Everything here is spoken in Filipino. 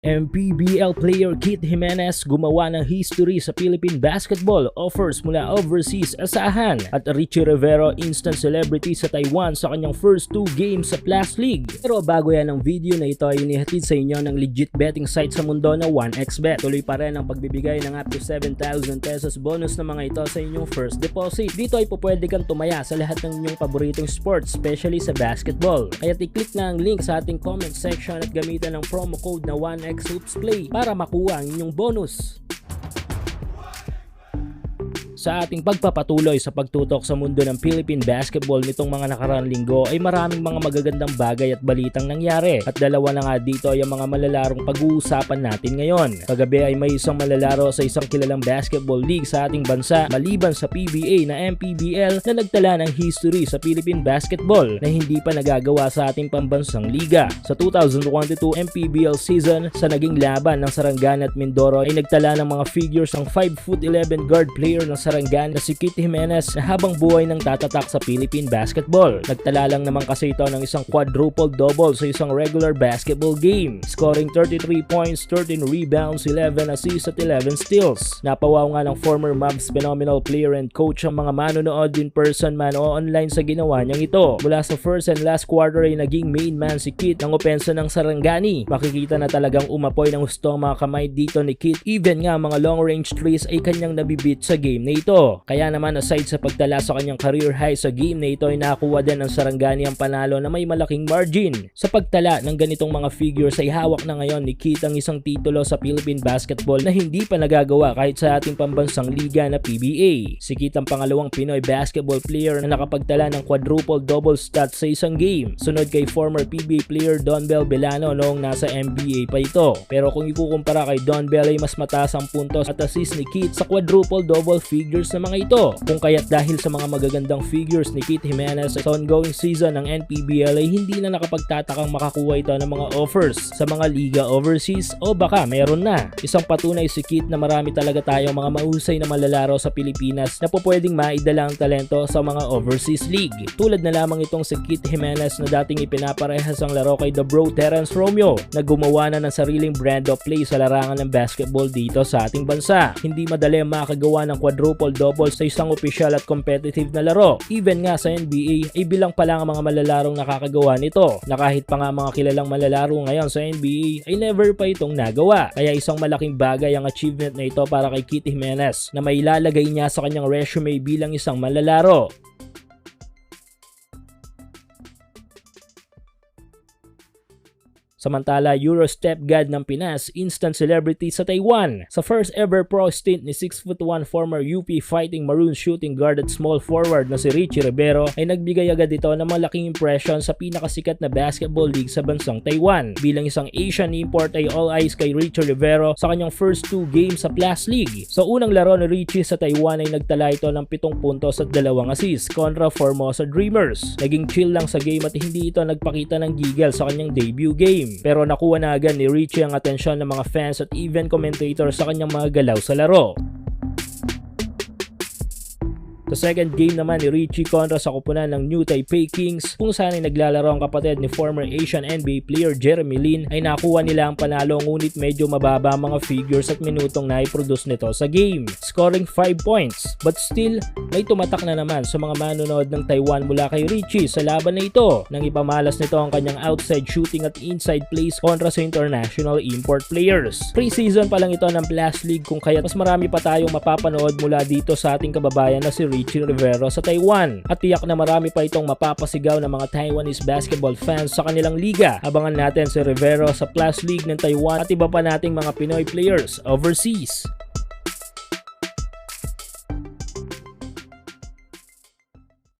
MPBL player Kit Jimenez gumawa ng history sa Philippine basketball offers mula overseas asahan at Richie Rivero instant celebrity sa Taiwan sa kanyang first two games sa Plus League. Pero bago yan ang video na ito ay inihatid sa inyo ng legit betting site sa mundo na 1xBet. Tuloy pa rin ang pagbibigay ng up to 7,000 pesos bonus na mga ito sa inyong first deposit. Dito ay pupwede kang tumaya sa lahat ng inyong paboritong sports, especially sa basketball. Kaya i-click na ang link sa ating comment section at gamitan ng promo code na 1 x Hoops Play para makuha ang inyong bonus. Sa ating pagpapatuloy sa pagtutok sa mundo ng Philippine basketball nitong mga nakaraang linggo ay maraming mga magagandang bagay at balitang nangyari. At dalawa na nga dito ay ang mga malalarong pag-uusapan natin ngayon. Kagabi ay may isang malalaro sa isang kilalang basketball league sa ating bansa maliban sa PBA na MPBL na nagtala ng history sa Philippine basketball na hindi pa nagagawa sa ating pambansang liga. Sa 2022 MPBL season sa naging laban ng Sarangani at Mindoro ay nagtala ng mga figures ang 5'11 guard player ng Sarangani na si Kit Jimenez na habang buhay ng tatatak sa Philippine basketball. Nagtala lang naman kasi ito ng isang quadruple double sa isang regular basketball game, scoring 33 points, 13 rebounds, 11 assists at 11 steals. Napawaw nga ng former Mavs phenomenal player and coach ang mga manonood in person man o online sa ginawa niyang ito. Mula sa first and last quarter ay naging main man si Kit ng opensa ng Sarangani. Makikita na talagang umapoy ng gusto ang mga kamay dito ni Kit. Even nga mga long range threes ay kanyang nabibit sa game na ito. Kaya naman aside sa pagtala sa kanyang career high sa game na ito ay nakakuha din ng Sarangani ang panalo na may malaking margin. Sa pagtala ng ganitong mga figures ay hawak na ngayon ni Kit ang isang titulo sa Philippine basketball na hindi pa nagagawa kahit sa ating pambansang liga na PBA. Si Kit ang pangalawang Pinoy basketball player na nakapagtala ng quadruple double stats sa isang game. Sunod kay former PBA player Don Bell Belano noong nasa NBA pa ito. Pero kung ikukumpara kay Don Bell ay mas mataas ang puntos at assist ni Kit sa quadruple double figures na mga ito. Kung kaya't dahil sa mga magagandang figures ni Kit Jimenez sa ongoing season ng NPBL ay hindi na nakapagtatakang makakuha ito ng mga offers sa mga liga overseas o baka meron na. Isang patunay si Kit na marami talaga tayong mga mahusay na malalaro sa Pilipinas na po pwedeng maidala ang talento sa mga overseas league. Tulad na lamang itong si Kit Jimenez na dating ipinaparehas ang laro kay The Bro Terence Romeo na gumawa na ng sariling brand of play sa larangan ng basketball dito sa ating bansa. Hindi madali makagawa ng quadruple double sa isang opisyal at competitive na laro. Even nga sa NBA ay bilang pa lang ang mga malalarong nakakagawa nito na kahit pa nga mga kilalang malalaro ngayon sa NBA ay never pa itong nagawa. Kaya isang malaking bagay ang achievement na ito para kay Kitty Jimenez na may ilalagay niya sa kanyang resume bilang isang malalaro. Samantala, Euro step god ng Pinas, instant celebrity sa Taiwan. Sa first ever pro stint ni 6'1 former UP Fighting Maroon shooting guard at small forward na si Richie Rivero ay nagbigay agad ito ng malaking impression sa pinakasikat na basketball league sa bansang Taiwan. Bilang isang Asian import ay all eyes kay Richie Rivero sa kanyang first two games sa Plus League. Sa unang laro ni Richie sa Taiwan ay nagtala ito ng 7 puntos at dalawang assists kontra Formosa Dreamers. Naging chill lang sa game at hindi ito nagpakita ng gigil sa kanyang debut game. Pero nakuha na agad ni Richie ang atensyon ng mga fans at even commentator sa kanyang mga galaw sa laro. Sa second game naman ni Richie kontra sa kupunan ng New Taipei Kings kung saan ay naglalaro ang kapatid ni former Asian NBA player Jeremy Lin ay nakuha nila ang panalo ngunit medyo mababa mga figures at minutong na-produce nito sa game, scoring 5 points. But still, may tumatak na naman sa mga manonood ng Taiwan mula kay Richie sa laban na ito nang ipamalas nito ang kanyang outside shooting at inside plays kontra sa international import players. Pre-season pa lang ito ng Blast League kung kaya mas marami pa tayong mapapanood mula dito sa ating kababayan na si Richie Rivero sa Taiwan. At tiyak na marami pa itong mapapasigaw ng mga Taiwanese basketball fans sa kanilang liga. Abangan natin si Rivero sa Plus League ng Taiwan at iba pa nating mga Pinoy players overseas.